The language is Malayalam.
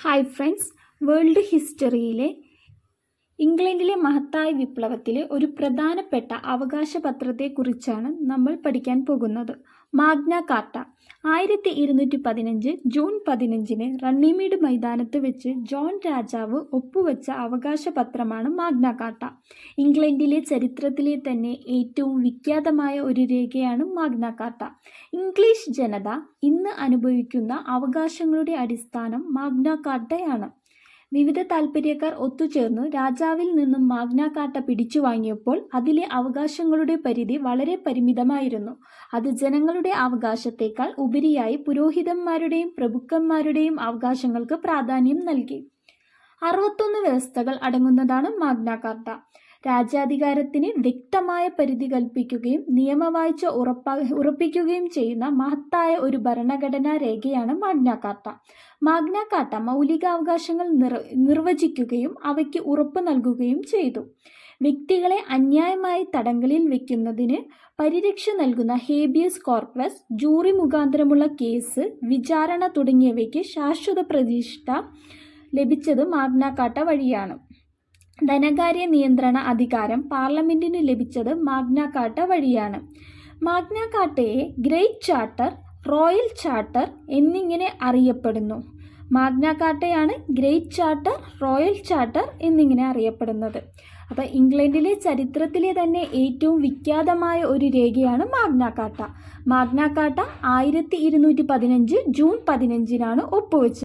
ഹായ് ഫ്രണ്ട്സ് വേൾഡ് ഹിസ്റ്ററിയിലെ ഇംഗ്ലണ്ടിലെ മഹത്തായ വിപ്ലവത്തിലെ ഒരു പ്രധാനപ്പെട്ട അവകാശപത്രത്തെക്കുറിച്ചാണ് നമ്മൾ പഠിക്കാൻ പോകുന്നത്. Magna Carta. ആയിരത്തി ഇരുന്നൂറ്റി പതിനഞ്ച് ജൂൺ പതിനഞ്ചിന് റണ്ണിമീഡ് മൈതാനത്ത് വെച്ച് ജോൺ രാജാവ് ഒപ്പുവെച്ച അവകാശപത്രമാണ് മാഗ്ന കാർട്ട. ഇംഗ്ലണ്ടിലെ ചരിത്രത്തിലെ തന്നെ ഏറ്റവും വിഖ്യാതമായ ഒരു രേഖയാണ് മാഗ്ന കാർട്ട. ഇംഗ്ലീഷ് ജനത ഇന്ന് അനുഭവിക്കുന്ന അവകാശങ്ങളുടെ അടിസ്ഥാനം മാഗ്ന കാർട്ടയാണ്. വിവിധ താൽപ്പര്യക്കാർ ഒത്തുചേർന്ന് രാജാവിൽ നിന്നും മാഗ്ന കാർട്ട പിടിച്ചു വാങ്ങിയപ്പോൾ അതിലെ അവകാശങ്ങളുടെ പരിധി വളരെ പരിമിതമായിരുന്നു. അത് ജനങ്ങളുടെ അവകാശത്തേക്കാൾ ഉപരിയായി പുരോഹിതന്മാരുടെയും പ്രഭുക്കന്മാരുടെയും അവകാശങ്ങൾക്ക് പ്രാധാന്യം നൽകി. അറുപത്തൊന്ന് വ്യവസ്ഥകൾ അടങ്ങുന്നതാണ് മാഗ്ന കാർട്ട രാജ്യാധികാരത്തിന് വ്യക്തമായ പരിധി കൽപ്പിക്കുകയും നിയമവാഴ്ച ഉറപ്പാ ഉറപ്പിക്കുകയും ചെയ്യുന്ന മഹത്തായ ഒരു ഭരണഘടനാ രേഖയാണ് മാഗ്ന കാർട്ട മാഗ്ന കാർട്ട മൗലികാവകാശങ്ങൾ നിർ നിർവചിക്കുകയും അവയ്ക്ക് ഉറപ്പ് നൽകുകയും ചെയ്തു. വ്യക്തികളെ അന്യായമായി തടങ്കലിൽ വെക്കുന്നതിന് പരിരക്ഷ നൽകുന്ന ഹേബിയസ് കോർപ്പസ് ജൂറി മുഖാന്തരമുള്ള കേസ് വിചാരണ തുടങ്ങിയവയ്ക്ക് ശാശ്വത പ്രതിഷ്ഠ ലഭിച്ചത് മാഗ്നാകാട്ട വഴിയാണ്. ധനകാര്യ നിയന്ത്രണ അധികാരം പാർലമെന്റിന് ലഭിച്ചത് മാഗ്നാകാട്ട വഴിയാണ്. മാഗ്നാകാട്ടയെ ഗ്രേറ്റ് ചാർട്ടർ റോയൽ ചാർട്ടർ എന്നിങ്ങനെ അറിയപ്പെടുന്നു. മാഗ്നാകാട്ടയാണ് ഗ്രേറ്റ് ചാർട്ടർ റോയൽ ചാർട്ടർ എന്നിങ്ങനെ അറിയപ്പെടുന്നത്. അപ്പോൾ ഇംഗ്ലണ്ടിലെ ചരിത്രത്തിലെ തന്നെ ഏറ്റവും വിഖ്യാതമായ ഒരു രേഖയാണ് മാഗ്നാകാട്ട. മാഗ്നാകാട്ട മാഗ്ന ആയിരത്തി ഇരുന്നൂറ്റി പതിനഞ്ച് ജൂൺ പതിനഞ്ചിനാണ് ഒപ്പുവെച്ചത്.